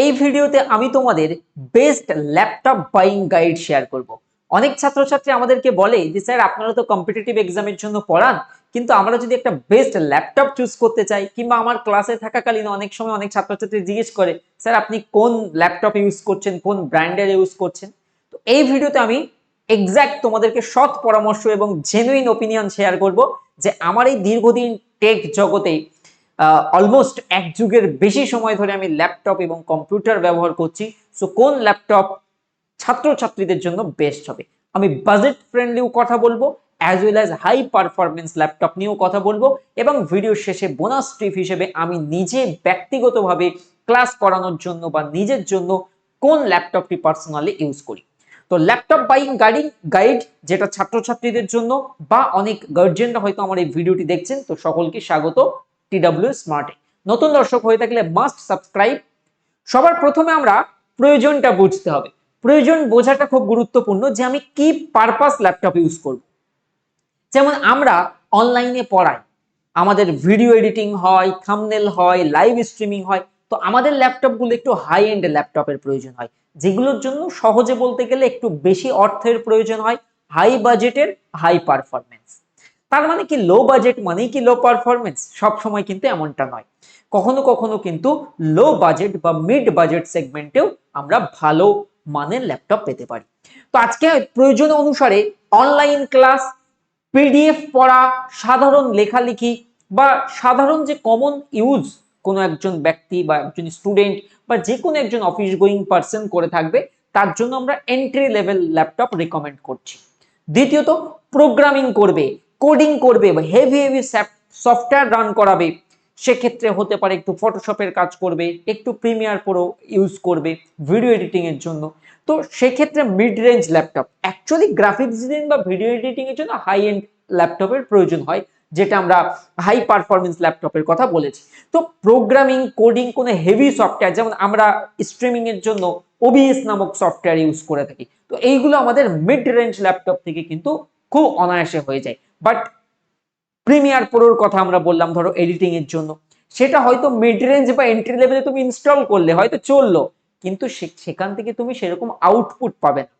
এই ভিডিওতে আমি তোমাদের best laptop buying guide share করব। অনেক ছাত্রছাত্রী আমাদেরকে বলে যে, স্যার, আপনারা তো কম্পিটিটিভ এক্সামের জন্য পড়ান, কিন্তু আমরা যদি একটা বেস্ট ল্যাপটপ চুজ করতে চাই, কিংবা আমার ক্লাসে থাকাকালীন অনেক সময় অনেক ছাত্রছাত্রী জিজ্ঞেস করে, স্যার, আপনি কোন ল্যাপটপ ইউজ করছেন? কোন ব্র্যান্ডের ইউজ করছেন? তো এই ভিডিওতে আমি এক্স্যাক্ট তোমাদেরকে সৎ পরামর্শ এবং জেনুইন ওপিনিয়ন শেয়ার করব যে, আমার এই দীর্ঘদিন টেক জগতে অলমোস্ট এক যুগের বেশি সময় ধরে আমি ল্যাপটপ এবং কম্পিউটার ব্যবহার করছি। সো কোন ল্যাপটপ ছাত্রছাত্রীদের জন্য বেস্ট হবে? আমি বাজেট ফ্রেন্ডলিও কথা বলব as well as high performance laptop নিয়েও কথা বলব এবং ভিডিওর শেষে বোনাস ট্রিপ হিসেবে আমি নিজে ব্যক্তিগতভাবে ক্লাস করানোর জন্য বা নিজের জন্য কোন ল্যাপটপটি পার্সোনালি ইউজ করি? তো ল্যাপটপ বাইং গাড়ি গাইড যেটা ছাত্রছাত্রীদের জন্য বা অনেক গার্জেনরা হয়তো আমার এই ভিডিওটি দেখছেন, তো সকলকে স্বাগত। টিডাব্লিউ স্মার্টে। নতুন দর্শক হয়ে থাকলে মাস্ট সাবস্ক্রাইব সবার প্রথমে আমরা প্রয়োজনটা বুঝতে হবে। প্রয়োজন বোঝাটা খুব গুরুত্বপূর্ণ যে আমি কি পারপাস ল্যাপটপ ইউজ করব। যেমন আমরা অনলাইনে পড়াই। আমাদের ভিডিও এডিটিং হয় থামনেল হয় লাইভ স্ট্রিমিং হয়। তো আমাদের ল্যাপটপগুলো একটু হাই এন্ড ল্যাপটপের প্রয়োজন হয়। যেগুলোর জন্য সহজে বলতে গেলে একটু বেশি অর্থের প্রয়োজন হয়। হাই বাজেটের হাই পারফরমেন্স তার মানে কি লো বাজেট মানেই কি লো পারফরমেন্স সব সময় কিন্তু এমনটা নয়। কখনো কখনো কিন্তু লো বাজেট বা মিড বাজেট সেগমেন্টেও আমরা ভালো মানের ল্যাপটপ পেতে পারি। তো আজকে প্রয়োজন অনুসারে অনলাইন ক্লাস পিডিএফ পড়া, সাধারণ লেখালেখি বা সাধারণ যে কমন ইউজ কোনো একজন ব্যক্তি বা একজন স্টুডেন্ট বা যে কোনো একজন অফিস গোয়িং পার্সন করে থাকবে, তার জন্য আমরা এন্ট্রি লেভেল ল্যাপটপ রেকমেন্ড করছি। দ্বিতীয়ত প্রোগ্রামিং করবে। কোডিং করবে বা হেভি হেভি সফটওয়্যার রান করাবে, সেক্ষেত্রে হতে পারে একটু ফটোশপের কাজ করবে, একটু প্রিমিয়ার প্রো ইউজ করবে ভিডিও এডিটিং এর জন্য। তো সেক্ষেত্রে mid range laptop actually graphics design বা ভিডিও এডিটিং এর জন্য হাই এন্ড ল্যাপটপের প্রয়োজন হয়, যেটা আমরা হাই পারফরমেন্স ল্যাপটপের কথা বলেছি। তো প্রোগ্রামিং কোডিং কোনো হেভি সফটওয়্যার যেমন আমরা স্ট্রিমিং এর জন্য ওবিএস নামক সফটওয়্যার ইউজ করে থাকি। তো এইগুলো আমাদের মিড রেঞ্জ ল্যাপটপ থেকে কিন্তু খুব অনায়াসে হয়ে যায়। বাট প্রিমিয়ার প্রোর কথা আমরা বললাম, ধরো এডিটিং এর জন্য। সেটা হয়তো মিড রেঞ্জ বা এন্ট্রি লেভেলে তুমি ইনস্টল করলে, হয়তো চলল। কিন্তু সেখান থেকে তুমি সেরকম আউটপুট পাবে না।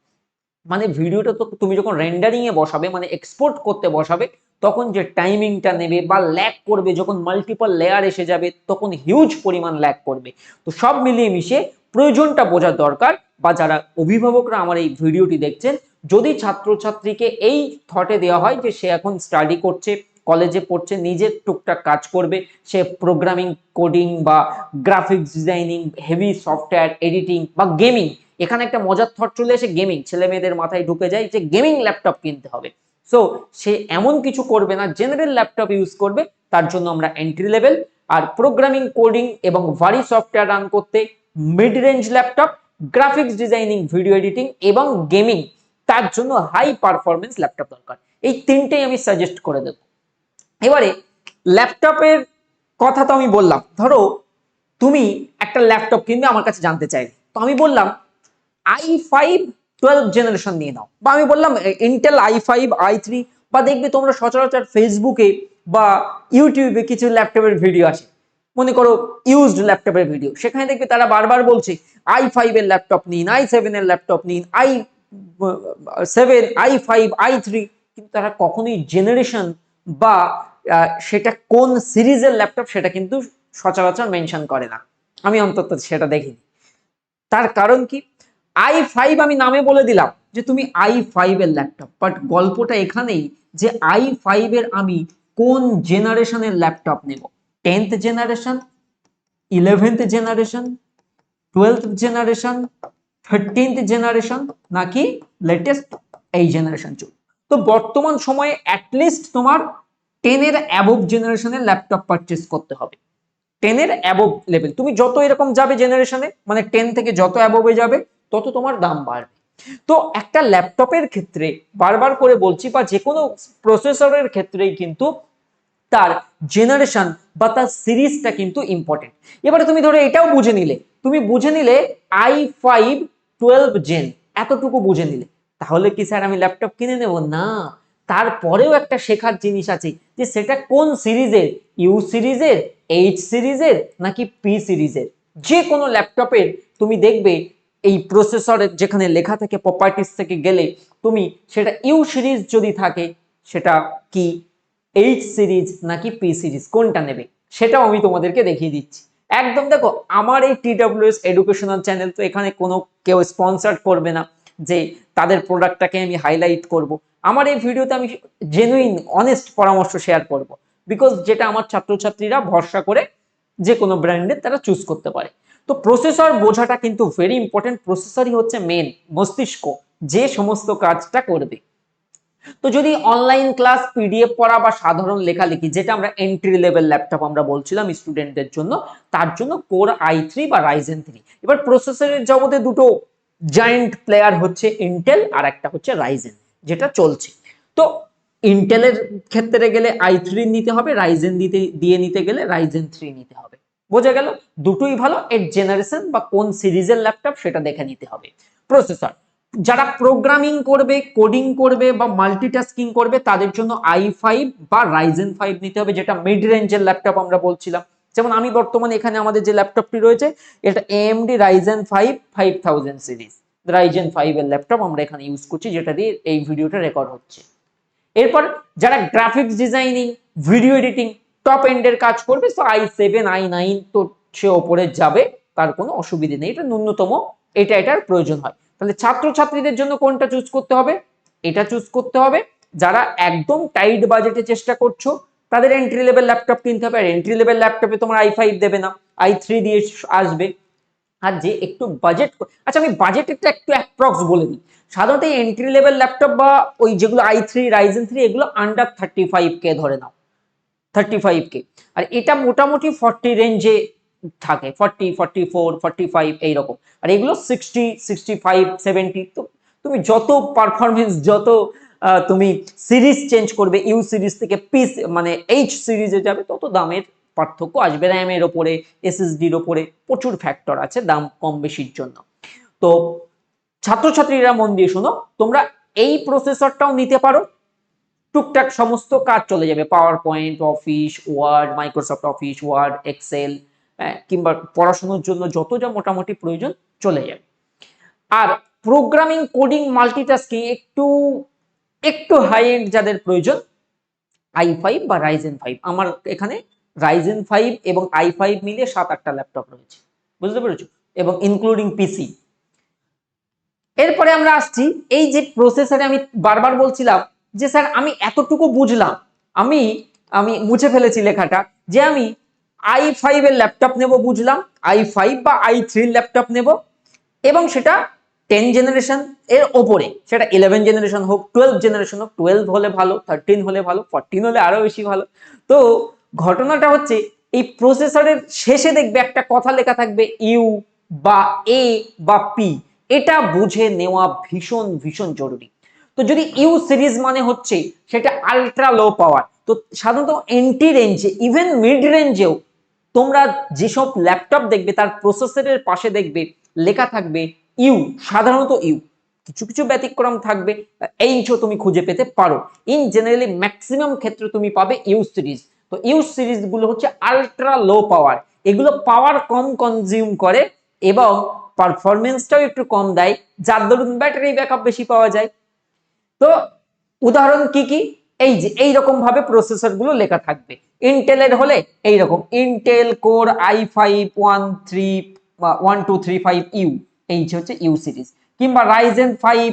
মানে ভিডিওটা তো তুমি যখন রেন্ডারিং এ বসাবে মানে এক্সপোর্ট করতে বসাবে, তখন যে টাইমিংটা নেবে বা ল্যাক করবে, যখন মাল্টিপল লেয়ার এসে যাবে, তখন হিউজ পরিমাণ ল্যাক করবে। তো সব মিলিয়ে মিশে প্রয়োজনটা বোঝার দরকার। বা যারা অভিভাবকরা আমার এই ভিডিওটি দেখছেন যদি ছাত্রছাত্রীকে এই থটে দেওয়া হয় যে সে এখন স্টাডি করছে কলেজে পড়ছে, নিজের টুকটাক কাজ করবে, সে প্রোগ্রামিং কোডিং বা graphics designing heavy software editing বা গেমিং এখানে একটা মজার থট চলে এসে গেমিং ছেলে মেয়েদের মাথায় ঢুকে যায় যে গেমিং ল্যাপটপ কিনতে হবে। সো সে এমন কিছু করবে না জেনারেল ল্যাপটপ ইউজ করবে, তার জন্য আমরা এন্ট্রি লেভেল আর প্রোগ্রামিং কোডিং এবং ভারী সফটওয়্যার রান করতে mid range laptop graphics designing video editing এবং গেমিং তার জন্য হাই পারফরমেন্স ল্যাপটপ দরকার। এই তিনটেই আমি সাজেস্ট করে দেবো। এবারে ল্যাপটপের কথা তো আমি বললাম। ধরো, তুমি একটা ল্যাপটপ কিনবে, আমার কাছে জানতে চাইলে তো আমি বললাম আই ফাইভ টুয়েলভ জেনারেশন নিয়ে নাও। বা আমি বললাম Intel i five i three বা দেখবে তোমরা সচরাচর ফেসবুকে বা ইউটিউবে কিছু ল্যাপটপের ভিডিও আসে। মনে করো ইউজড ল্যাপটপের ভিডিও সেখানে দেখবে তারা বারবার বলছে আই ফাইভ এর ল্যাপটপ নিন আই সেভেন এর ল্যাপটপ নিন i seven, i five, i three, কিন্তু তারা কখনোই জেনারেশন বা সেটা কোন সিরিজের ল্যাপটপ সেটা কিন্তু সচরাচর মেনশন করে না। আমি অন্তত সেটা দেখিনি। তার কারণ কি? আই ফাইভ আমি নামে বলে দিলাম যে তুমি আই ফাইভের ল্যাপটপ বাট গল্পটা এখানেই যে আই ফাইভের আমি কোন জেনারেশনের ল্যাপটপ নেব? Tenth generation eleventh generation twelfth generation thirteenth generation নাকি লেটেস্ট এই জেনারেশন চল তো বর্তমান সময়ে অ্যাটলিস্ট তোমার টেনের অ্যাবভ জেনারেশনের ল্যাপটপ পারচেস করতে হবে। টেনের অ্যাবভ লেভেল তুমি যত এরকম যাবে জেনারেশনে মানে টেন থেকে যত অ্যাবভে যাবে, তত তোমার দাম বাড়বে। তো একটা ল্যাপটপের ক্ষেত্রে বারবার করে বলছি বা যে কোনো প্রসেসরের ক্ষেত্রেই কিন্তু তার জেনারেশন বা তার সিরিজটা কিন্তু ইম্পর্টেন্ট এবারে তুমি ধরো এটাও বুঝে নিলে। তুমি বুঝে নিলে আই ফাইভ টুয়েলভ জেন এতটুকু বুঝে নিলে। তাহলে কি স্যার আমি ল্যাপটপ কিনে নেব? না। তারপরেও একটা শেখার জিনিস আছে যে সেটা কোন সিরিজের? ইউ সিরিজের এইচ সিরিজের, নাকি পি সিরিজের? যে কোনো ল্যাপটপের তুমি দেখবে এই প্রসেসরের যেখানে লেখা থাকে প্রপার্টিস থেকে গেলে, তুমি সেটা ইউ সিরিজ যদি থাকে, সেটা কি এইচ সিরিজ নাকি পি সিরিজ? কোনটা নেবে? সেটাও আমি তোমাদেরকে দেখিয়ে দিচ্ছি। একদম দেখো, আমার এই টি টিডাব্লিউএস এডুকেশনাল চ্যানেল তো এখানে কোনো কেউ স্পন্সার করবে না যে তাদের প্রোডাক্টটাকে আমি হাইলাইট করব। আমার এই ভিডিওতে আমি জেনুইন অনেস্ট পরামর্শ শেয়ার করব। বিকজ যেটা আমার ছাত্রছাত্রীরা ভরসা করে যে কোনো ব্র্যান্ডের তারা চুজ করতে পারে। তো প্রসেসর বোঝাটা কিন্তু ভেরি ইম্পর্টেন্ট প্রসেসরই হচ্ছে মেন মস্তিষ্ক, যে সমস্ত কাজটা করবে। তো যদি অনলাইন ক্লাস পিডিএফ পড়া বা সাধারণ লেখালেখি যেটা আমরা এন্ট্রি লেভেল ল্যাপটপ আমরা বলছিলাম স্টুডেন্টদের জন্য, তার জন্য কোর আই থ্রি বা রাইজেন থ্রি এবার প্রসেসরের জগতে দুটো জায়েন্ট প্লেয়ার হচ্ছে ইন্টেল আর একটা হচ্ছে রাইজেন যেটা চলছে। তো ইন্টেলের ক্ষেত্রে গেলে আই থ্রি নিতে হবে রাইজেন দিতে, দিয়ে নিতে গেলে রাইজেন থ্রি নিতে হবে। বোঝা গেল? দুটোই ভালো, এর জেনারেশন বা কোন সিরিজের ল্যাপটপ সেটা দেখে নিতে হবে। প্রসেসর যারা প্রোগ্রামিং করবে কোডিং করবে বা মাল্টিটাস্কিং করবে, তাদের জন্য আই ফাইভ বা রাইজেন ফাইভ নিতে হবে, যেটা মিড রেঞ্জের ল্যাপটপ আমরা বলছিলাম। যেমন আমি বর্তমানে এখানে আমাদের যে ল্যাপটপটি রয়েছে, এটা AMD Ryzen five five thousand series Ryzen five এর ল্যাপটপ আমরা এখানে ইউজ করছি, যেটা দিয়ে এই ভিডিওটা রেকর্ড হচ্ছে। এরপর যারা graphics designing video editing top এন্ডের কাজ করবে তো আই সেভেন আই নাইন তো সে ওপরে যাবে, তার কোনো অসুবিধে নেই। এটা ন্যূনতম এটা এটার প্রয়োজন হয়। তাহলে ছাত্রছাত্রীদের জন্য কোনটা চুজ করতে হবে? এটা চুজ করতে হবে। যারা একদম টাইট বাজেটে চেষ্টা করছ, তাদের এন্ট্রি লেভেল ল্যাপটপ কিনতে হবে। আর এন্ট্রি লেভেল ল্যাপটপে তোমার আই ফাইভ দেবে না আই থ্রি দিয়ে আসবে। আর যে একটু বাজেট আচ্ছা আমি বাজেটটা একটু অ্যাপ্রক্স বলে দিই। সাধারণত এন্ট্রি লেভেল ল্যাপটপ বা ওই যেগুলো আই থ্রি রাইজেন থ্রি এগুলো আন্ডার থার্টি ফাইভ কে ধরে নাও। থার্টি ফাইভ কে আর এটা মোটামুটি ফর্টি রেঞ্জে থাকে forty forty four forty five এইরকম। আর এগুলো সিক্সটি সিক্সটি ফাইভ সেভেন্টি তো তুমি যত পারফরমেন্স যত তুমি সিরিজ চেঞ্জ করবে ইউ সিরিজ থেকে পি মানে এইচ সিরিজে যাবে, তত দামের পার্থক্য আসবে র্যামের ওপরে এসএসডির ওপরে। প্রচুর ফ্যাক্টর আছে দাম কম বেশির জন্য। তো ছাত্রছাত্রীরা মন দিয়ে শোনো, তোমরা এই প্রসেসরটাও নিতে পারো। টুকটাক সমস্ত কাজ চলে যাবে PowerPoint Office Word Microsoft Office Word Excel কিংবা পড়াশোনার জন্য যত যা মোটামুটি প্রয়োজন চলে যাবে। আর প্রোগ্রামিং কোডিং মাল্টিটাস্কিং একটু একটু হাই এন্ড যাদের প্রয়োজন আই ফাইভ বা রাইজেন ফাইভ আমার এখানে রাইজেন ফাইভ এবং আই ফাইভ মিলিয়ে সাত আটটা ল্যাপটপ রয়েছে। বুঝতে পেরেছ? এবং ইনক্লুডিং পিসি এরপরে আমরা আসছি, এই যে প্রসেসরে আমি বারবার বলছিলাম যে, স্যার, আমি এতটুকু বুঝলাম। আমি আমি মুছে ফেলেছি লেখাটা যে, আমি আই ফাইভ এর ল্যাপটপ নেব বুঝলাম আই ফাইভ বা আই থ্রি ল্যাপটপ নেব। এবং সেটা টেন জেনারেশন এর ওপরে, সেটা ইলেভেন জেনারেশন হোক টুয়েলভ জেনারেশন হোক টুয়েলভ হলে ভালো থার্টিন হলে ভালো ফোরটিন হলে আরও বেশি ভালো। তো ঘটনাটা হচ্ছে, এই প্রসেসরের শেষে দেখবে একটা কথা লেখা থাকবে, ইউ বা এ বা পি। এটা বুঝে নেওয়া ভীষণ ভীষণ জরুরি। তো যদি ইউ সিরিজ মানে হচ্ছে, সেটা আলট্রা লো পাওয়ার তো সাধারণত এন্টি রেঞ্জে ইভেন মিড রেঞ্জেও তোমরা যেসব ল্যাপটপ দেখবে, তার প্রসেসরের পাশে দেখবে, লেখা থাকবে ইউ, সাধারণত ইউ। কিছু কিছু ব্যতিক্রম থাকবে এইচও তুমি খুঁজে পেতে পারো। ইন জেনারেলি ম্যাক্সিমাম ক্ষেত্রে তুমি পাবে ইউ সিরিজ। তো ইউ সিরিজগুলো হচ্ছে আলট্রা লো পাওয়ার। এগুলো পাওয়ার কম কনজিউম করে এবং পারফরমেন্সটাও একটু কম দেয়, যার দরুন ব্যাটারি ব্যাকআপ বেশি পাওয়া যায়। তো উদাহরণ কি কি? এই যে, এই রকম ভাবে প্রসেসরগুলো লেখা থাকবে। ইন্টেলের হলে এই রকম। Intel core i five one three one two three five U এই যে হচ্ছে ইউ সিরিজ কিংবা Ryzen five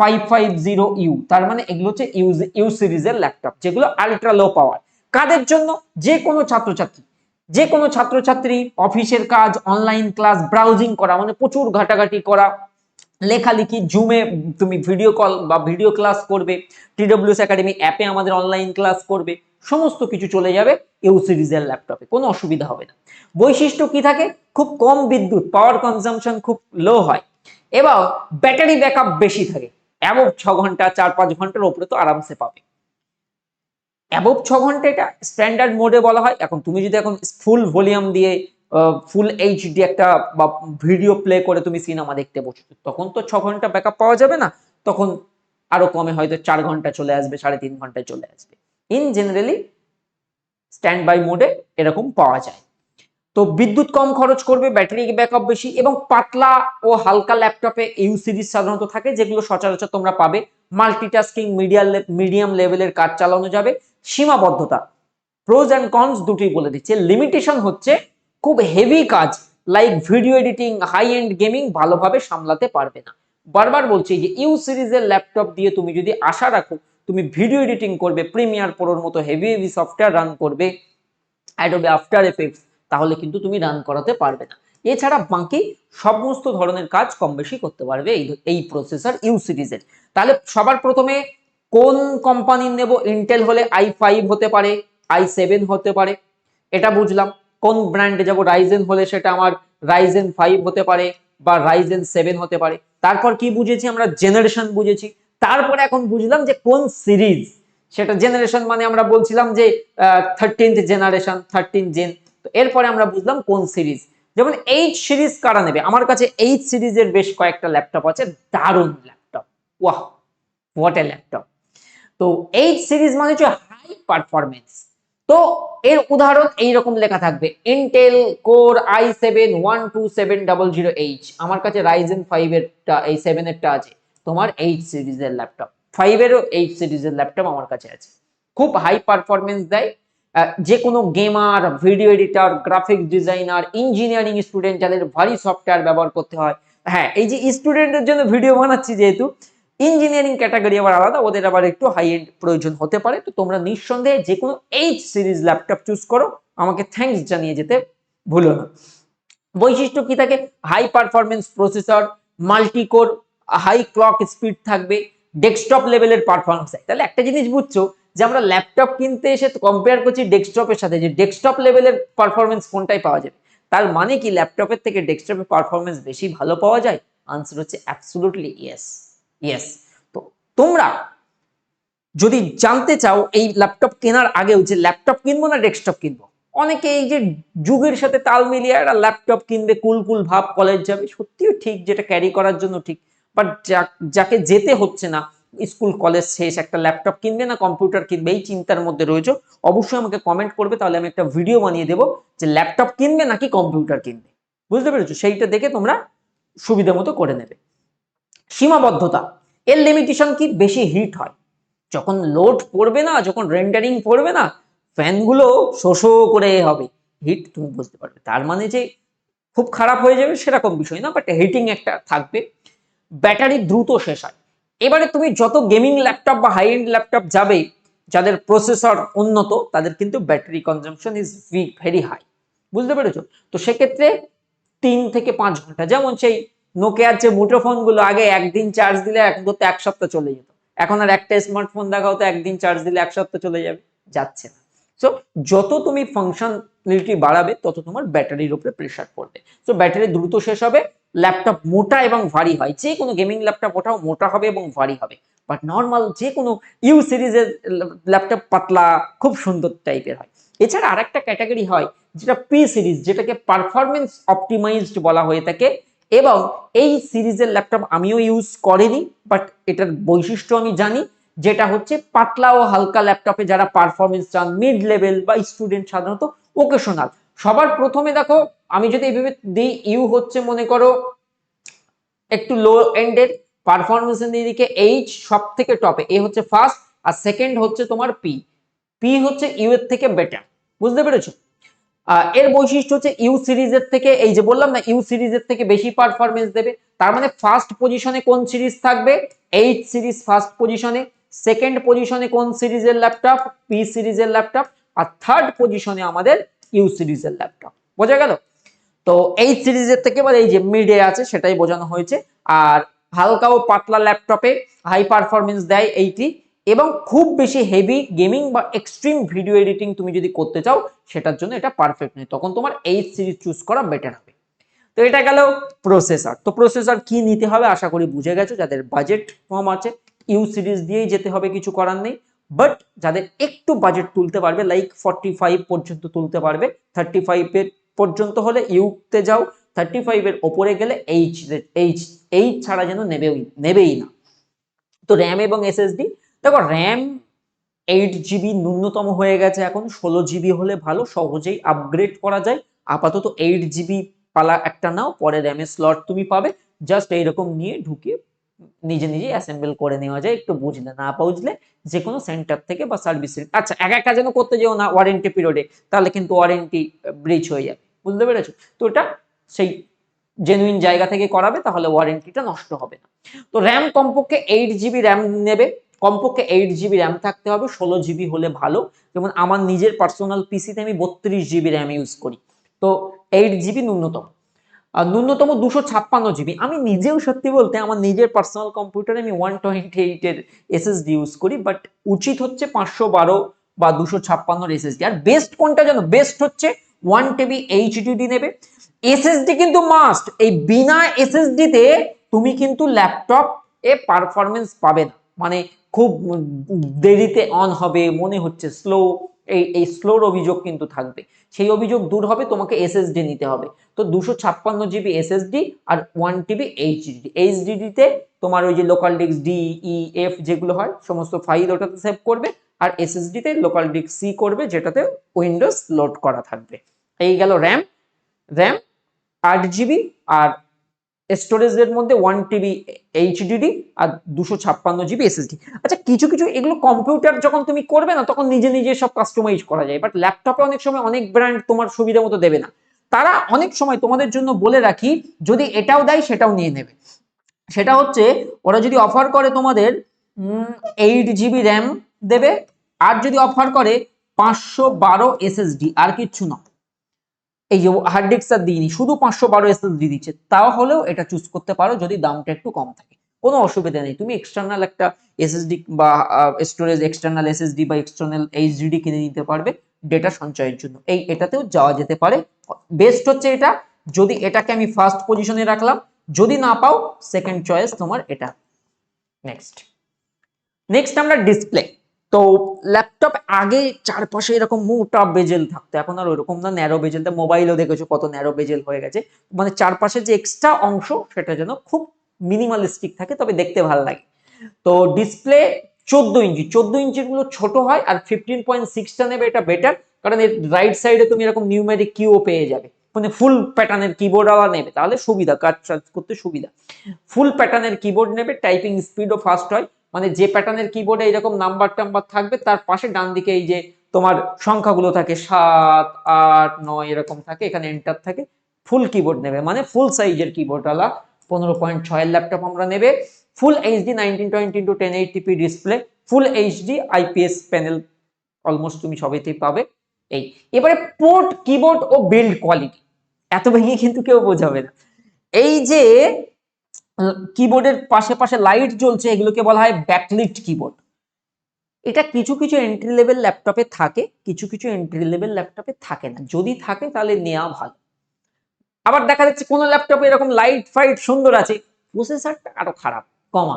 five five zero U তার মানে এগুলো হচ্ছে ইউ ইউ সিরিজের ল্যাপটপ যেগুলো আলট্রা লো পাওয়ার কাদের জন্য? যে কোনো ছাত্রছাত্রী। যে কোনো ছাত্রছাত্রী, অফিসের কাজ অনলাইন ক্লাস ব্রাউজিং করা মানে প্রচুর ঘাটাঘাটি করা লেখালেখি জুমে তুমি ভিডিও কল বা ভিডিও ক্লাস করবে টিডব্লিউএস একাডেমি অ্যাপে আমাদের অনলাইন ক্লাস করবে, সমস্ত কিছু চলে যাবে ইউ সিরিজের ল্যাপটপে কোনো অসুবিধা হবে না। বৈশিষ্ট্য কি থাকে? খুব কম বিদ্যুৎ পাওয়ার কনজাম্পশন খুব লো হয়, এবং ব্যাটারি ব্যাকআপ বেশি থাকে। অ্যাবভ ছ ঘণ্টা, চার পাঁচ ঘণ্টার ওপরে তো আরামসে পাবে। অ্যাবভ ছ ঘণ্টা এটা স্ট্যান্ডার্ড মোডে বলা হয়। এখন তুমি যদি এখন ফুল ভলিউম দিয়ে ফুল এইচডি একটা বা ভিডিও প্লে করে তুমি সিনেমা দেখতে বসছো তখন তো ছ ঘণ্টা ব্যাকআপ পাওয়া যাবে না। তখন আরও কমে হয়তো চার ঘণ্টা চলে আসবে, সাড়ে তিন ঘন্টায় চলে আসবে। ইন জেনারেলি স্ট্যান্ড বাই মোডে এরকম পাওয়া যায়। তো বিদ্যুৎ কম খরচ করবে ব্যাটারি ব্যাকআপ বেশি এবং পাতলা ও হালকা ল্যাপটপে ইউ সিরিজ সাধারণত থাকে, যেগুলো সচরাচর তোমরা পাবে। মাল্টিটাস্কিং মিডিয়াম মিডিয়াম লেভেলের কাজ চালানো যাবে। সীমাবদ্ধতা প্রোজ অ্যান্ড কনস দুটোই বলে দিচ্ছে। লিমিটেশন হচ্ছে খুব হেভি কাজ like video editing high end gaming ভালোভাবে সামলাতে পারবে না। বারবার বলছি যে ইউ সিরিজের ল্যাপটপ দিয়ে তুমি যদি আশা রাখো, তুমি ভিডিও এডিটিং করবে প্রিমিয়ার প্রোর মতো হেভি হেভি সফটওয়্যার রান করবে অ্যাডোবে আফটার এফেক্টস তাহলে কিন্তু তুমি রান করাতে পারবে না। এছাড়া বাকি সমস্ত ধরনের কাজ কম বেশি করতে পারবে এই এই প্রসেসর ইউ সিরিজের তাহলে সবার প্রথমে কোন কোম্পানির নেব? ইন্টেল হলে আই ফাইভ হতে পারে আই সেভেন হতে পারে, এটা বুঝলাম। কোন ব্র্যান্ডে যাব? রাইজেন হলে সেটা আমার রাইজেন ফাইভ হতে পারে বা রাইজেন সেভেন হতে পারে। তারপর কি বুঝেছি? আমরা জেনারেশন বুঝেছি। তারপরে এখন বুঝলাম যে কোন সিরিজ সেটা জেনারেশন মানে আমরা বলছিলাম যে থার্টিন্থ জেনারেশন থার্টিন জেন তো এরপরে আমরা বুঝলাম কোন সিরিজ যেমন এইচ সিরিজ কারা নেবে? আমার কাছে এইচ সিরিজের বেশ কয়েকটা ল্যাপটপ আছে। দারুণ laptop wow what a laptop তো এইচ সিরিজ মানে হচ্ছে হাই পারফরমেন্স তো এর উদাহরণ এইরকম লেখা থাকবে Intel core i seven one two seven double zero H আমার কাছে রাইজেন ফাইভ এরটা এই সেভেন এরটা আছে, তোমার এইচ সিরিজের ল্যাপটপ ফাইভেরও এইচ সিরিজের ল্যাপটপ আমার কাছে আছে, খুব হাই পারফরমেন্স দেয় যে কোনো gamer video editor graphics designer engineering student যাদের ভারী সফটওয়্যার ব্যবহার করতে হয় হ্যাঁ এই যে স্টুডেন্টের জন্য ভিডিও বানাচ্ছি যেহেতু ইঞ্জিনিয়ারিং ক্যাটাগরি আবার আলাদা, ওদের আবার একটু হাই এন্ড প্রয়োজন হতে পারে। তো তোমরা নিঃসন্দেহে যে কোনো এইচ সিরিজ ল্যাপটপ চুজ করো, আমাকে থ্যাঙ্কস জানিয়ে যেতে ভুলো না। বৈশিষ্ট্য কি থাকে? High performance processor multi core high clock speed থাকবে ডেস্কটপ লেভেলের পারফরমেন্স তাহলে একটা জিনিস বুঝছ, যে আমরা ল্যাপটপ কিনতে এসে কম্পেয়ার করছি ডেস্কটপের সাথে, যে ডেস্কটপ লেভেলের পারফরমেন্স কোনটাই পাওয়া যাবে? তার মানে কি ল্যাপটপের থেকে ডেস্কটপের পারফরমেন্স বেশি ভালো পাওয়া যায়? আনসার হচ্ছে অ্যাবসলুটলি ইয়েস ইয়েস তো তোমরা যদি জানতে চাও এই ল্যাপটপ কেনার আগেও যে ল্যাপটপ কিনবো না ডেস্কটপ কিনবো, অনেকে এই যে যুগের সাথে তাল মিলিয়ে একটা ল্যাপটপ কিনবে, কুল কুল ভাব কলেজ যাবে, সত্যিও ঠিক যেটা ক্যারি করার জন্য ঠিক বাট যাকে যেতে হচ্ছে না স্কুল কলেজ শেষ, একটা ল্যাপটপ কিনবে না কম্পিউটার কিনবে, এই চিন্তার মধ্যে রয়েছে, অবশ্যই আমাকে কমেন্ট করবে, তাহলে আমি একটা ভিডিও বানিয়ে দেবো যে ল্যাপটপ কিনবে নাকি কম্পিউটার কিনবে। বুঝতে পেরেছ? সেইটা দেখে তোমরা সুবিধা মতো করে নেবে। সীমাবদ্ধতা, এর লিমিটেশন কি? বেশি হিট হয়। যখন লোড পড়বে না, যখন রেন্ডারিং পড়বে না ফ্যানগুলো শোষো করে হবে। হিট তুমি বুঝতে পারবে। তার মানে যে খুব খারাপ হয়ে যাবে সেরকম বিষয় না বাট হিটিং একটা থাকবে। ব্যাটারি দ্রুত শেষ হয়। এবারে তুমি যত গেমিং ল্যাপটপ বা হাই এন্ড ল্যাপটপ যাবে, যাদের প্রসেসর উন্নত, তাদের কিন্তু battery consumption is very high বুঝতে পেরেছ? তো সেক্ষেত্রে তিন থেকে পাঁচ ঘণ্টা, যেমন সেই নোকিয়ার যে মুঠোফোনগুলো আগে একদিন চার্জ দিলে এক করতে এক সপ্তাহ চলে যেত। এখন আর একটা স্মার্টফোন দেখাও তো একদিন চার্জ দিলে এক সপ্তাহ চলে যাবে, যাচ্ছে না। সো যত তুমি ফাংশনালিটি বাড়াবে, তত তোমার ব্যাটারির উপরে প্রেশার পড়বে। সো ব্যাটারি দ্রুত শেষ হবে ল্যাপটপ মোটা এবং ভারী হয়। যে কোনো গেমিং ল্যাপটপ ওটাও মোটা হবে এবং ভারী হবে। বাট নর্মাল যে কোনো ইউ সিরিজের ল্যাপটপ পাতলা, খুব সুন্দর টাইপের হয়। এছাড়া আরেকটা ক্যাটাগরি হয়, যেটা পি সিরিজ যেটাকে পারফরমেন্স অপটিমাইজড বলা হয়ে থাকে। এবং এই সিরিজের ল্যাপটপ আমিও ইউজ করিনি বাট এটার বৈশিষ্ট্য আমি জানি, যেটা হচ্ছে পাতলা ও হালকা ল্যাপটপে যারা পারফরমেন্স চান মিড লেভেল বা স্টুডেন্ট সাধারণত ওকেশনাল সবার প্রথমে দেখো, আমি যদি এইভাবে দিই ইউ হচ্ছে মনে করো একটু লো এন্ডের পারফরমেন্সের দিকে এইচ সব থেকে টপে এ হচ্ছে ফার্স্ট আর সেকেন্ড হচ্ছে তোমার পি পি হচ্ছে ইউ এর থেকে বেটার বুঝতে পেরেছ? এর বৈশিষ্ট্য হচ্ছে ইউ সিরিজের থেকে, এই যে বললাম না ইউ সিরিজের থেকে বেশি পারফরমেন্স দেবে। তার মানে ফার্স্ট পজিশনে কোন সিরিজ থাকবে? এইচ সিরিজ ফার্স্ট পজিশনে সেকেন্ড পজিশনে কোন সিরিজের ল্যাপটপ পি সিরিজের ল্যাপটপ আর থার্ড পজিশনে আমাদের ইউ সিরিজের ল্যাপটপ বোঝা গেল? তো এইচ সিরিজের থেকে এবার এই যে মিডে আছে, সেটাই বোঝানো হয়েছে। আর হালকা ও পাতলা ল্যাপটপে হাই পারফরমেন্স দেয় এইটি এবং খুব বেশি হেভি গেমিং বা এক্সট্রিম ভিডিও এডিটিং তুমি যদি করতে চাও, সেটার জন্য এটা পারফেক্ট নয়। তখন তোমার এইচ সিরিজ চুজ করা বেটার হবে। তো এটা গেল প্রসেসর তো প্রসেসর কি নিতে হবে আশা করি বুঝে গেছো। যাদের বাজেট কম আছে ইউ সিরিজ দিয়েই যেতে হবে, কিছু করার নেই। বাট যাদের একটু বাজেট তুলতে পারবে লাইক ফর্টি ফাইভ পর্যন্ত তুলতে পারবে থার্টি ফাইভের পর্যন্ত হলে ইউতে যাও থার্টি ফাইভের ওপরে গেলে এইচ এইচ এইচ ছাড়া যেন নেবেই নেবেই না। তো র্যাম এবং এসএসডি দেখো র্যাম এইট জিবি ন্যূনতম হয়ে গেছে এখন, ষোলো জিবি হলে ভালো, সহজেই আপগ্রেড করা যায়। আপাতত এইট জিবি পালা একটা নাও, পরে র্যামের স্লট তুমি পাবে। জাস্ট এইরকম নিয়ে ঢুকে নিজে নিজে অ্যাসেম্বল করে নেওয়া যায়, একটু বুঝলে না বুঝলে যে কোনো সেন্টার থেকে বা সার্ভিস আচ্ছা এক একটা যেন করতে যেও না ওয়ারেন্টি পিরিয়ডে তাহলে কিন্তু ওয়ারেন্টি ব্রিচ হয়ে যাবে। বুঝতে পেরেছ? তো এটা সেই জেনুইন জায়গা থেকে করাবে, তাহলে ওয়ারেন্টিটা নষ্ট হবে না। তো র্যাম কমপক্ষে এইট জিবি র্যাম নেবে। কমপক্ষে এইট জিবি র্যাম থাকতে হবে, ষোলো জিবি হলে ভালো। যেমন আমার নিজের পার্সোনাল পিসিতে আমি বত্রিশ জিবি র্যাম ইউজ করি। তো এইট জিবি ন্যূনতম। ন্যূনতম দুশো ছাপ্পান্ন জিবি আমি নিজেও সত্যি বলতে আমার নিজের পার্সোনাল কম্পিউটারে আমি ওয়ান টোয়েন্টি এইটের এসএসডি ইউজ করি বাট উচিত হচ্ছে পাঁচশো বারো বা দুশো ছাপ্পান্নর এসএসডি আর বেস্ট কোনটা জানো? বেস্ট হচ্ছে ওয়ান টেবি এইচডিডি নেবে। এসএসডি কিন্তু মাস্ট এই বিনা এসএসডিতে তুমি কিন্তু ল্যাপটপ এ পারফরমেন্স পাবে না। মানে খুব দেরিতে অন হবে, মনে হচ্ছে স্লো এই এই স্লোর অভিযোগ কিন্তু থাকবে। সেই অভিযোগ দূর হবে, তোমাকে এসএসডি নিতে হবে। তো দুশো ছাপ্পান্ন জিবি এসএসডি আর ওয়ান টিবি এইচডিডি এইচডিডিতে তোমার ওই যে local disk D E F যেগুলো হয়, সমস্ত ফাইল ওটাতে সেভ করবে আর এসএসডিতে লোকাল ডিস্ক সি করবে, যেটাতে উইন্ডোজ লোড করা থাকবে। এই গেল র্যাম র্যাম আট জিবি আর স্টোরেজের মধ্যে ওয়ান টিবি এইচডিডি আর দুশো ছাপ্পান্ন জিবি এসএসডি আচ্ছা কিছু কিছু এগুলো কম্পিউটার যখন তুমি করবে না, তখন নিজে নিজে সব কাস্টমাইজ করা যায়। বাট ল্যাপটপে অনেক সময় অনেক ব্র্যান্ড তোমার সুবিধা মতো দেবে না। তারা অনেক সময় তোমাদের জন্য বলে রাখি, যদি এটাও দেয়, সেটাও নিয়ে নেবে। সেটা হচ্ছে, ওরা যদি অফার করে তোমাদের এইট জিবি র্যাম দেবে, আর যদি অফার করে পাঁচশো বারো এসএসডি আর কিচ্ছু না এই যে হার্ড ডিস্ক আর দিইনি, শুধু পাঁচশো বারো এসএসডি দিচ্ছে, তাও হলেও এটা চুজ করতে পারো যদি দামটা একটু কম থাকে। কোনো অসুবিধা নেই। তুমি এক্সটার্নাল একটা এসএসডি বা স্টোরেজ এক্সটার্নাল এসএসডি বা এক্সটার্নাল এইচডিডি কিনে নিতে পারবে ডেটা সঞ্চয়ের জন্য। এই এটাতেও যাওয়া যেতে পারে। বেস্ট হচ্ছে এটা, যদি এটাকে আমি ফার্স্ট পজিশনে রাখলাম, যদি না পাও সেকেন্ড চয়েস তোমার এটা। নেক্সট নেক্সট আমরা ডিসপ্লে তো ল্যাপটপ আগে চারপাশে এরকম মোটা বেজেল থাকতো। এখন আর ওইরকম না ন্যারো বেজেলটা মোবাইলও দেখেছ কত ন্যারো বেজেল হয়ে গেছে। মানে চারপাশে যে এক্সট্রা অংশ, সেটা যেন খুব মিনিমালিস্টিক থাকে, তবে দেখতে ভালো লাগে। তো ডিসপ্লে চোদ্দ ইঞ্চি। চোদ্দ ইঞ্চিরগুলো ছোট হয় আর ফিফটিন পয়েন্ট সিক্সটা নেবে এটা বেটার কারণ এর রাইট সাইডে তুমি এরকম নিউমেরিক কিও পেয়ে যাবে। মানে ফুল প্যাটার্নের কিবোর্ড আলা নেবে। তাহলে সুবিধা কাজ করতে সুবিধা। ফুল প্যাটার্নের কিবোর্ড নেবে টাইপিং স্পিডও ফাস্ট হয়। মানে যে প্যাটার্নের কিবোর্ডে এরকম নাম্বার টাম্বার থাকবে, তার পাশে ডান দিকে এই যে তোমার সংখ্যাগুলো থাকে, সাত, আট, নয়, এরকম থাকে, এখানে এন্টার থাকে ফুল কিবোর্ড নেবে। মানে ফুল সাইজের কিবোর্ড আলা পনেরো পয়েন্ট ছয়ের ল্যাপটপ আমরা নেবে। Full HD nineteen twenty two ten eighty p display full HD IPS panel almost তুমি সবেতেই পাবে। এই, এবারে পোর্ট কিবোর্ড ও বিল্ড কোয়ালিটি এত ভেঙে কিন্তু কেউ বোঝাবে না। এই যে কিবোর্ডের পাশে পাশে লাইট জ্বলছে, এগুলোকে বলা হয় ব্যাকলিট কিবোর্ড এটা কিছু কিছু এন্ট্রি লেভেল ল্যাপটপে থাকে, কিছু কিছু এন্ট্রি লেভেল ল্যাপটপে থাকে না। যদি থাকে, তাহলে নেওয়া ভালো। আবার দেখা যাচ্ছে কোনো ল্যাপটপে এরকম লাইট ফাইট সুন্দর আছে প্রসেসরটা আরও খারাপ, কমা।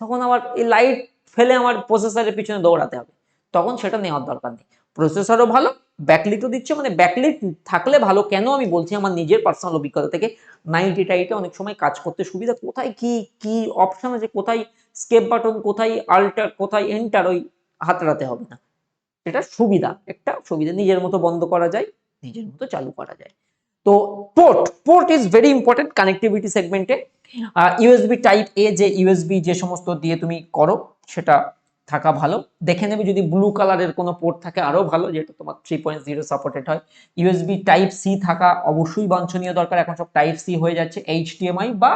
তখন আবার এই লাইট ফেলে আমার প্রসেসরের পিছনে দৌড়াতে হবে। তখন সেটা নেওয়ার দরকার নেই। প্রসেসরও ভালো ব্যাকলিটও দিচ্ছে মানে ব্যাকলিট থাকলে ভালো। কেন আমি বলছি আমার নিজের পার্সোনাল অভিজ্ঞতা থেকে? নাইনটি টাইটে অনেক সময় কাজ করতে সুবিধা। কোথায় কি কি অপশন আছে? কোথায় স্কেপ বাটন কোথায় আল্টার কোথায় এন্টার ওই হাতড়াতে হবে না। এটা সুবিধা। একটা সুবিধা। নিজের মতো বন্ধ করা যায় নিজের মতো চালু করা যায়। তো port port is very important connectivity সেগমেন্টে ইউএসবি টাইপ এ যে ইউএসবি যে সমস্ত দিয়ে তুমি করো সেটা থাকা ভালো। দেখে নেবে যদি ব্লু কালারের কোনো পোর্ট থাকে আরও ভালো যেটা তোমার থ্রি পয়েন্ট জিরো সাপোর্টেড হয়। ইউএসবি টাইপ সি থাকা অবশ্যই বাঞ্ছনীয় দরকার। এখন সব টাইপ সি হয়ে যাচ্ছে এইচডিএমআই বা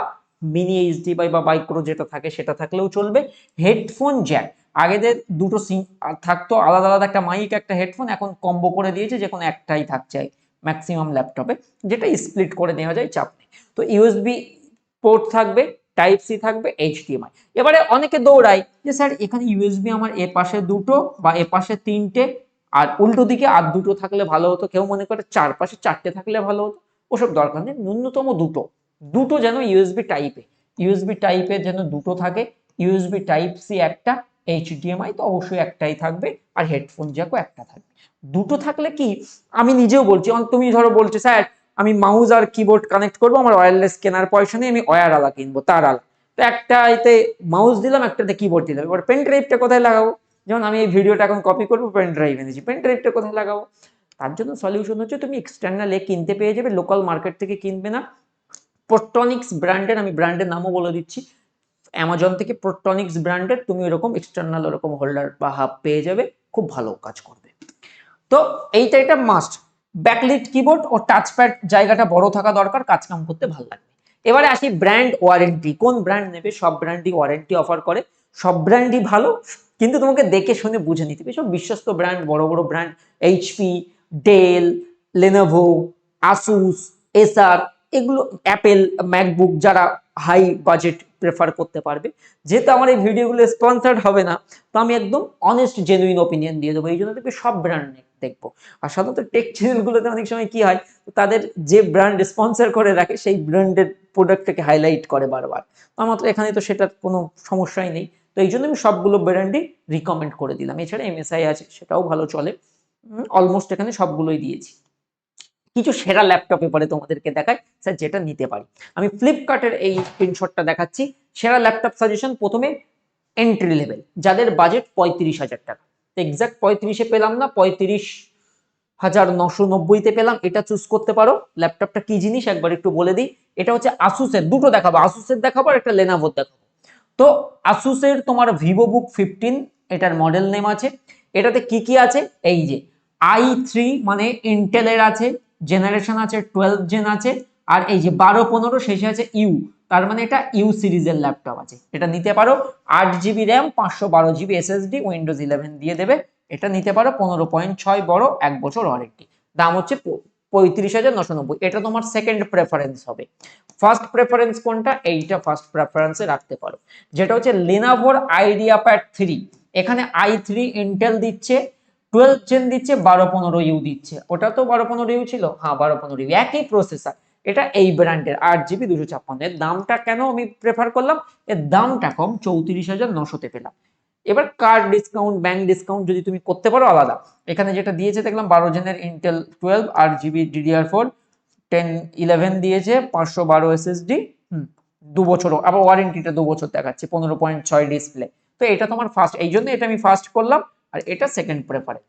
মিনি এইচডিএমআই বা মাইক্রো যেটা থাকে সেটা থাকলেও চলবে। হেডফোন জ্যাক আগেদের দুটো সিম থাকতো আলাদা আলাদা একটা মাইক একটা হেডফোন এখন কম্বো করে দিয়েছে, যে কোনো একটাই থাকছে ম্যাক্সিমাম ল্যাপটপে যেটা স্প্লিট করে নেওয়া যায়, চাপ নেই। তো ইউএসবি পোর্ট থাকবে টাইপ সি থাকবে এইচডিএমআই এবারে অনেকে দৌড়ায় যে, স্যার, এখানে ইউএসবি আমার এ পাশে দুটো বা এ পাশে তিনটে আর উল্টো দিকে আর দুটো থাকলে ভালো হতো। কেউ মনে করে চার পাশে চারটে থাকলে ভালো হতো। ওসব দরকার নেই, ন্যূনতম দুটো। দুটো যেন ইউএসবি টাইপে ইউএসবি টাইপের যেন দুটো থাকে ইউএসবি টাইপ সি একটা এইচডিএমআই তো অবশ্যই একটাই থাকবে আর হেডফোন জ্যাকও একটা থাকবে। দুটো থাকলে কি? আমি নিজেও বলছি তুমি ধরো বলছো, স্যার আমি মাউস আর কিবোর্ড কানেক্ট করব, আমার ওয়্যারলেস কেনার পয়সা নেই, আমি ওয়্যার আলা কিনবো, তার আলা। তো একটা এতে মাউস দিলাম, একটাতে কিবোর্ড দিলাম। এবার পেন ড্রাইভটা কোথায় লাগাবো? যেমন আমি এই ভিডিওটা এখন কপি করব পেন ড্রাইভ এনেছি। পেন ড্রাইভটা কোথায় লাগাবো? তার জন্য সলিউশন হচ্ছে তুমি এক্সটার্নাল এ কিনতে পেয়ে যাবে লোকাল মার্কেট থেকে কিনবে না। প্রোটনিক্স ব্র্যান্ডের আমি ব্র্যান্ডের নামও বলে দিচ্ছি। অ্যামাজন থেকে প্রোটনিক্স ব্র্যান্ডের তুমি এরকম এক্সটার্নাল ওরকম হোল্ডার বা হাব পেয়ে যাবে, খুব ভালো কাজ করবে। তো এইটা এটা মাস্ট ব্যাকলিট কিবোর্ড ও টাচপ্যাড জায়গাটা বড় থাকা দরকার, কাজ কাম করতে ভালো লাগবে। এবারে আসি ব্র্যান্ড ওয়ারেন্টি কোন ব্র্যান্ড নেবে, সব ব্র্যান্ডই ওয়ারেন্টি অফার করে। সব ব্র্যান্ডই ভালো, কিন্তু তোমাকে দেখে শুনে বুঝে নিতে হবে। সব বিশ্বস্ত ব্র্যান্ড বড় বড় brand HP Dell Lenovo Asus SR এগুলো অ্যাপেল ম্যাকবুক যারা হাই বাজেট প্রেফার করতে পারবে। যেহেতু আমার এই ভিডিওগুলো স্পন্সার্ড হবে না, তো আমি একদম অনেস্ট জেনুইন ওপিনিয়ন দিয়ে দেবো। এই জন্য দেখবে সব ব্র্যান্ড দেখব। আর সাধারণত টেক চ্যানেলগুলোতে অনেক সময় কি হয়, তাদের যে ব্র্যান্ড স্পন্সর করে রাখে, সেই ব্র্যান্ডের প্রোডাক্টটাকে হাইলাইট করে বারবার। আমার এখানে তো সেটার কোনো সমস্যাই নেই। তো এই জন্য আমি সবগুলো ব্র্যান্ডই রিকমেন্ড করে দিলাম। এছাড়া এমএসআই আছে, সেটাও ভালো চলে। অলমোস্ট এখানে সবগুলোই দিয়েছি। কিছু সেরা ল্যাপটপ এবারে তোমাদেরকে দেখায় স্যার যেটা নিতে পারি। আমি ফ্লিপকার্টের এই স্ক্রিনশটটা দেখাচ্ছি। সেরা ল্যাপটপ সাজেশন প্রথমে এন্ট্রি লেভেল যাদের বাজেট পঁয়ত্রিশ হাজার টাকা। এক্সাক্ট পঁয়ত্রিশে পেলাম না, পঁয়ত্রিশ হাজার নশো নব্বইতে পেলাম। এটা চুজ করতে পারো। ল্যাপটপটা কি জিনিস? একবার একটু বলে দিই। এটা হচ্ছে আসুসের দুটো দেখাবো। আসুসের দেখাবো আর একটা লেনাভোর দেখাবো। তো আসুসের তোমার ভিভো বুক ফিফটিন এটার মডেল নেম আছে। এটাতে কি কি আছে? এই যে আই থ্রি মানে ইন্টেলের আছে জেনারেশন আছে টুয়েলভ জেন আছে আর এই যে বারো পনেরো শেষে আছে ইউ, তার মানে এটা ইউ সিরিজের ল্যাপটপ আছে। এটা নিতে পারো আট জিবি র্যাম, পাঁচশো বারো জিবি এসএসডি, উইন্ডোজ ইলেভেন দিয়ে দেবে। এটা নিতে পারো পনেরো পয়েন্ট ছয় বড়, এক বছর ওয়ারেন্টি দাম হচ্ছে পঁয়ত্রিশ হাজার নশো নব্বই। এটা তোমার সেকেন্ড প্রেফারেন্স হবে। ফার্স্ট প্রেফারেন্স কোনটা? এইটা ফার্স্ট প্রেফারেন্সে রাখতে পারো। যেটা হচ্ছে লিনাভোর আইডিয়া প্যাড থ্রি এখানে আই থ্রি ইন্টেল দিচ্ছে টুয়েলভ জেন দিচ্ছে, বারো পনেরো ইউ দিচ্ছে। ওটা তো বারো পনেরো ইউ ছিল? হ্যাঁ বারো পনেরো ইউ একই প্রসেসর এটা এই ব্র্যান্ডের আট জিবি দুশো ছাপ্পান্ন এর দামটা কেন আমি প্রেফার করলাম? এর দামটা কম, চৌত্রিশ হাজার নশোতে পেলাম। এবার কার্ড ডিসকাউন্ট ব্যাংক ডিসকাউন্ট যদি তুমি করতে পারো আলাদা। এখানে যেটা দিয়েছে, দেখলাম বারো জেনের ইন্টেল টুয়েলভ আট GB DDR four ten eleven দিয়েছে, পাঁচশো বারো এসএসডি দু বছরও, আবার ওয়ারেন্টিটা দু বছর দেখাচ্ছে, পনেরো পয়েন্ট ছয় ডিসপ্লে তো এটা তোমার ফার্স্ট এই জন্য এটা আমি ফার্স্ট করলাম, আর এটা সেকেন্ড প্রেফারেন্স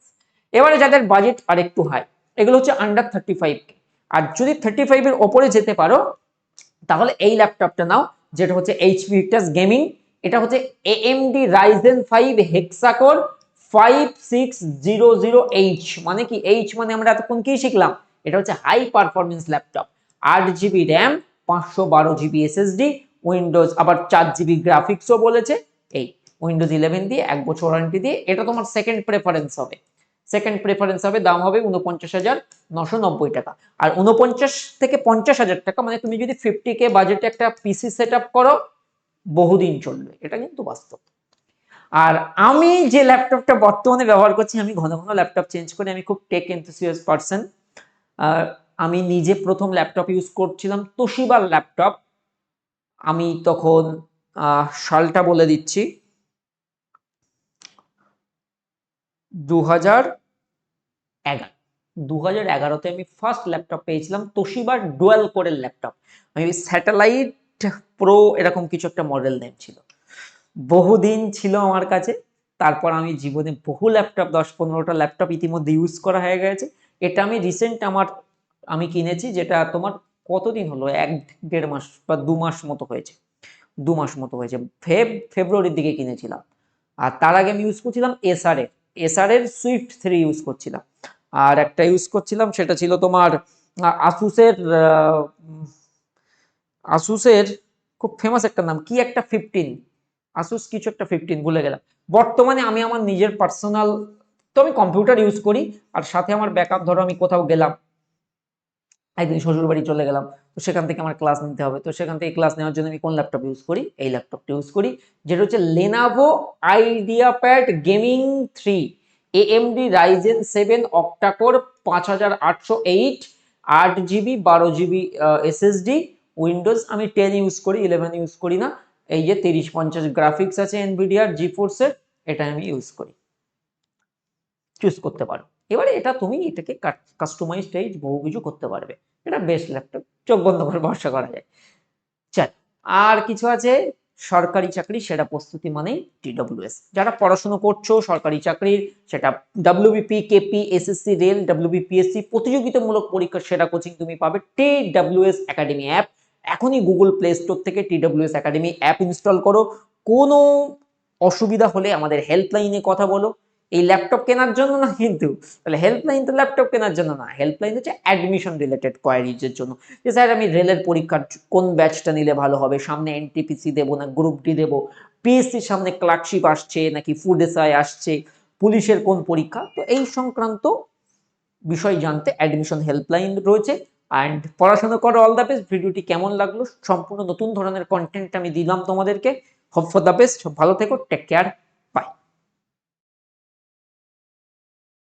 এবারে যাদের বাজেট আর একটু হাই এগুলো হচ্ছে আন্ডার থার্টি ফাইভ আর যদি থার্টি ফাইভের ওপরে যেতে পারো, তাহলে এই ল্যাপটপটা নাও, যেটা হচ্ছে এইচপি ভিক্টাস গেমিং এটা হচ্ছে A M AMD Ryzen five hexacore five six zero zero H মানে কি এইচ মানে আমরা এতক্ষণ কি শিখলাম? এটা হচ্ছে হাই পারফরমেন্স ল্যাপটপ আট জিবি র্যাম পাঁচশো বারো জিবি এসএসডি উইন্ডোজ আবার চার জিবি গ্রাফিক্সও বলেছে। এই উইন্ডোজ ইলেভেন দিয়ে এক বছর ওয়ারেন্টি দিয়ে, এটা তোমার সেকেন্ড প্রেফারেন্স হবে। সেকেন্ড প্রেফারেন্স হবে, দাম হবে উনপঞ্চাশ হাজার নশো নব্বই টাকা। আর উনপঞ্চাশ থেকে পঞ্চাশ হাজার টাকা মানে তুমি যদি ফিফটি কে বাজেটে একটা পিসি সেট আপ করো, বহুদিন চলবে। এটা কিন্তু বাস্তব। আর আমি যে ল্যাপটপটা বর্তমানে ব্যবহার করছি, আমি ঘন ঘন ল্যাপটপ চেঞ্জ করি, আমি খুব টেক এনথুসিয়াস পার্সন আমি নিজে প্রথম ল্যাপটপ ইউজ করছিলাম তোশিবার ল্যাপটপ আমি তখন সালটা বলে দিচ্ছি। দু হাজার এগারো। দু হাজার এগারোতে আমি ফার্স্ট ল্যাপটপ পেয়েছিলাম তোশিবার ডুয়েল কোরের ল্যাপটপ আমি স্যাটেলাইট প্রো এরকম কিছু একটা মডেল নেম ছিল বহুদিন ছিল আমার কাছে। তারপর আমি জীবনে বহু ল্যাপটপ দশ পনেরোটা ল্যাপটপ ইতিমধ্যে ইউজ করা হয়ে গেছে। এটা আমি রিসেন্ট আমার, আমি কিনেছি যেটা তোমার কতদিন হলো? এক, দেড় মাস বা দু মাস মতো হয়েছে। দু মাস মতো হয়েছে। ফেব, ফেব্রুয়ারির দিকে কিনেছিলাম। আর তার আগে আমি ইউজ করছিলাম এসআর এর এসআর সুইফট থ্রি ইউজ করছিলাম। আর একটা ইউজ করছিলাম, সেটা ছিল তোমার আসুসের আসুসের খুব ফেমাস একটা নাম, কি একটা ফিফটিন আসুস কিছু একটা ফিফটিন ভুলে গেলাম। বর্তমানে আমি আমার নিজের পার্সোনাল তো আমি কম্পিউটার ইউজ করি, আর সাথে আমার ব্যাকআপ ধরো আমি কোথাও গেলাম একদিন শ্বশুর বাড়ি চলে গেলাম, তো সেখান থেকে আমার ক্লাস নিতে হবে। তো সেখান থেকে ক্লাস নেওয়ার জন্য আমি কোন ল্যাপটপ ইউজ করি? এই ল্যাপটপটা ইউজ করি, যেটা হচ্ছে Lenovo IdeaPad gaming three A M AMD Ryzen seven octacore পাঁচ হাজার আটশো এইট আট জিবি বারো জিবি এসএসডি উইন্ডোজ আমি টেন ইউজ করি ইলেভেন ইউজ করি না। এই যে তিরিশ পঞ্চাশ গ্রাফিক্স আছে এনভিডিআর জি ফোর্সের এটা আমি ইউজ করি। চুজ করতে পারো। এবারে এটা তুমি এটাকে কাস্টমাইজ টাইজ বহু কিছু করতে পারবে। এটা বেস্ট ল্যাপটপ চোখ বন্ধ করে ভরসা করা যায়। চল, আর কিছু আছে? সরকারি চাকরি, সেটা প্রস্তুতি মানেই টিডব্লিউএস যারা পড়াশোনা করছ, সরকারি চাকরির, সেটা WBP KP SSC rail WBPSC প্রতিযোগিতামূলক পরীক্ষার সেরা কোচিং তুমি পাবে টিডব্লিউএস একাডেমি অ্যাপ এখনই গুগল প্লে স্টোর থেকে টিডব্লিউএস একাডেমি অ্যাপ ইনস্টল করো। কোনো অসুবিধা হলে আমাদের হেল্পলাইনে কথা বলো। এই ল্যাপটপ কেনার জন্য না কিন্তু, তাহলে হেল্পলাইন তো ল্যাপটপ কেনার জন্য না হেল্পলাইন হচ্ছে অ্যাডমিশন রিলেটেড কোয়ারিজের জন্য। যে স্যার আমি রেলের পরীক্ষার কোন ব্যাচটা নিলে ভালো হবে? সামনে এনটিপিসি দেবো না গ্রুপ ডি দেবো? পিএসসির সামনে ক্লার্কশিপ আসছে নাকি ফুড এসআই আসছে? পুলিশের কোন পরীক্ষা? তো এই সংক্রান্ত বিষয় জানতে অ্যাডমিশন হেল্পলাইন রয়েছে। অ্যান্ড পড়াশোনা করো অল দ্য বেস্ট ভিডিওটি কেমন লাগল? সম্পূর্ণ নতুন ধরনের কন্টেন্ট আমি দিলাম তোমাদেরকে। হোপ ফর দ্য বেস্ট ভালো থেকো টেক কেয়ার